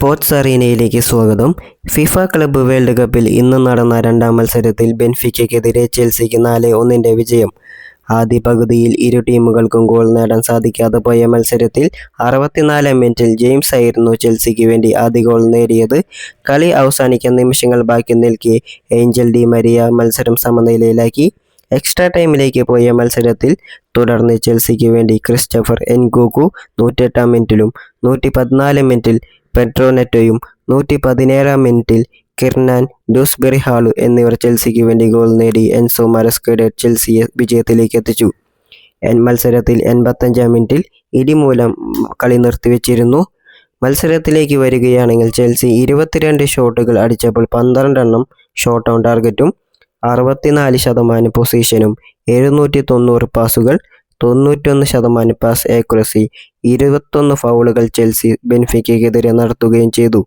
Sports അറീനയിലേക്ക് സ്വാഗതം. FIFA club world കപ്പിൽ ഇന്ന് നടന്ന രണ്ടാം മത്സരത്തിൽ ബെൻഫിക്കയ്ക്കെതിരെ ചെൽസിക്ക് നാല് ഒന്നിന്റെ വിജയം. ആദ്യ പകുതിയിൽ ഇരു ടീമുകൾക്കും ഗോൾ നേടാൻ സാധിക്കാതെ പോയ മത്സരത്തിൽ അറുപത്തിനാലാം മിനിറ്റിൽ ജെയിംസ് ആയിരുന്നു ചെൽസിക്ക് വേണ്ടി ആദ്യ ഗോൾ നേടിയത്. കളി അവസാനിക്കാൻ നിമിഷങ്ങൾ ബാക്കി നിൽക്കെ ഏഞ്ചൽ ഡി മരിയ മത്സരം സമനിലയിലാക്കി. എക്സ്ട്രാ ടൈമിലേക്ക് പോയ മത്സരത്തിൽ തുടർന്ന് ചെൽസിക്ക് വേണ്ടി ക്രിസ്റ്റഫർ എൻഗോഗു നൂറ്റെട്ടാം മിനിറ്റിലും നൂറ്റി പതിനാല് മിനിറ്റിൽ പെട്രോനെറ്റോയും നൂറ്റി പതിനേഴാം മിനിറ്റിൽ കിർണാൻ ഡൂസ്ബെറി ഹാളു എന്നിവർ ചെൽസിക്ക് വേണ്ടി ഗോൾ നേടി എൻസോ മരസ്കയുടെ ചെൽസിയെ വിജയത്തിലേക്ക് എത്തിച്ചു. എൻ മത്സരത്തിൽ എൺപത്തഞ്ചാം മിനിറ്റിൽ ഇടിമൂലം കളി നിർത്തിവെച്ചിരുന്നു. മത്സരത്തിലേക്ക് വരികയാണെങ്കിൽ ചെൽസി ഇരുപത്തിരണ്ട് ഷോട്ടുകൾ അടിച്ചപ്പോൾ പന്ത്രണ്ടെണ്ണം ഷോട്ട് ഓൺ ടാർഗറ്റും അറുപത്തിനാല് ശതമാനം പൊസിഷനും എഴുന്നൂറ്റി തൊണ്ണൂറ് പാസുകൾ തൊണ്ണൂറ്റൊന്ന് ശതമാനം പാസ് ആക്യുറസി ഇരുപത്തൊന്ന് ഫൗളുകൾ ചെൽസി ബെൻഫിക്കയ്ക്കെതിരെ നടത്തുകയും ചെയ്തു.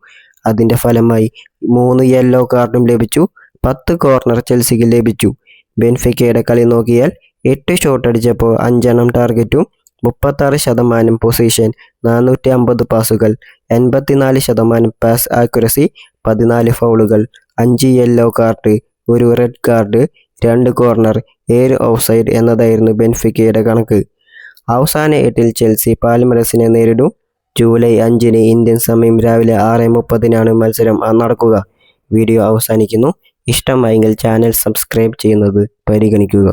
അതിന്റെ ഫലമായി മൂന്ന് യെല്ലോ കാർഡും ലഭിച്ചു പത്ത് കോർണർ ചെൽസിക്ക് ലഭിച്ചു. ബെൻഫിക്കയുടെ കളി നോക്കിയാൽ എട്ട് ഷോട്ട് അടിച്ചപ്പോൾ അഞ്ചെണ്ണം ടാർഗറ്റും മുപ്പത്താറ് ശതമാനം പൊസിഷൻ നാനൂറ്റി അമ്പത് പാസുകൾ എൺപത്തിനാല് ശതമാനം പാസ് ആക്യുറസി പതിനാല് ഫൗളുകൾ അഞ്ച് യെല്ലോ കാർഡ് ഒരു റെഡ് കാർഡ് രണ്ട് കോർണർ ഏഴ് ഓഫ് സൈഡ് എന്നതായിരുന്നു ബെൻഫിക്കയുടെ കണക്ക്. അവസാന എട്ടിൽ ചെൽസി പാൽമറസിനെ നേരിടും. ജൂലൈ അഞ്ചിന് ഇന്ത്യൻ സമയം രാവിലെ ആറ് മുപ്പതിനാണ് മത്സരം നടക്കുക. വീഡിയോ അവസാനിക്കുന്നു. ഇഷ്ടമായെങ്കിൽ ചാനൽ സബ്സ്ക്രൈബ് ചെയ്യുന്നത് പരിഗണിക്കുക.